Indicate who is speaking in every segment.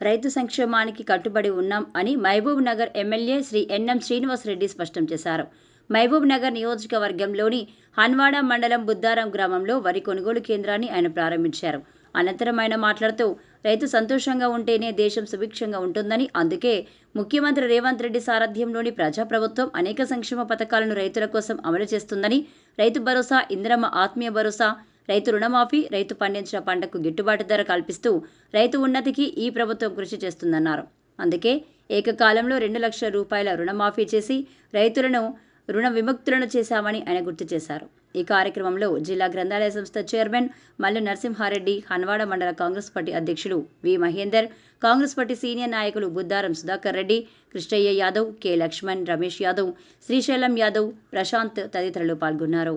Speaker 1: రైతు సంక్షేమానికి కట్టుబడి ఉన్నాం అని Mahbubnagar M L A Shri N M Srinivasareddy స్పష్టం చేశారు. మహబూబ్ నగర్ నియోజకవర్గంలోని హన్వాడ మండలం బుద్దారం గ్రామంలో వరి కొనుగోలు కేంద్రాన్ని ఆయన ప్రారంభించారు. అనంతరం ఆయన మాట్లాడుతూ రైతు సంతోషంగా ఉంటేనే దేశం సుభిక్షంగా ఉంటుందని అందుకే ముఖ్యమంత్రి రేవంత్ రెడ్డి సారథ్యంలోని ప్రజాప్రభుత్వం అనేక సంక్షేమ పథకాలను రైతుల కోసం అమలు చేస్తుందని రైతు భరోసా ఇందిరమ్మ ఆత్మీయ భరోసా రైతు రుణమాఫీ రైతు పండించిన పంటకు గిట్టుబాటు ధర కల్పిస్తూ రైతు ఉన్నతికి ఈ ప్రభుత్వం కృషి చేస్తుందన్నారు. అందుకే ఏకకాలంలో రెండు లక్షల రూపాయల రుణమాఫీ చేసి రైతులను రుణ విముక్తులను చేశామని ఆయన గుర్తు చేశారు. ఈ కార్యక్రమంలో జిల్లా గ్రంథాలయ సంస్థ చైర్మన్ మల్లు నరసింహారెడ్డి హన్వాడ మండల కాంగ్రెస్ పార్టీ అధ్యక్షులు V Mahender Congress party senior నాయకులు బుద్దారం సుధాకర్ రెడ్డి కృష్ణయ్య యాదవ్ కె లక్ష్మణ్ రమేష్ యాదవ్ శ్రీశైలం యాదవ్ ప్రశాంత్ తదితరులు పాల్గొన్నారు.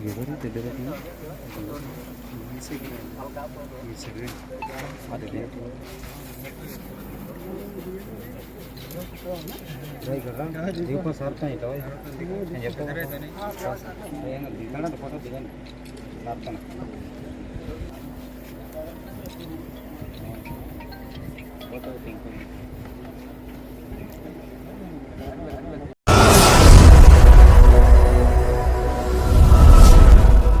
Speaker 2: घेवर ते बेगत हे सगळे आलेले ட்ரை கரா தீபா சார்த்தா இதோ நான் எப்போ சார்த்தா போட்டோ திகன் சார்த்தா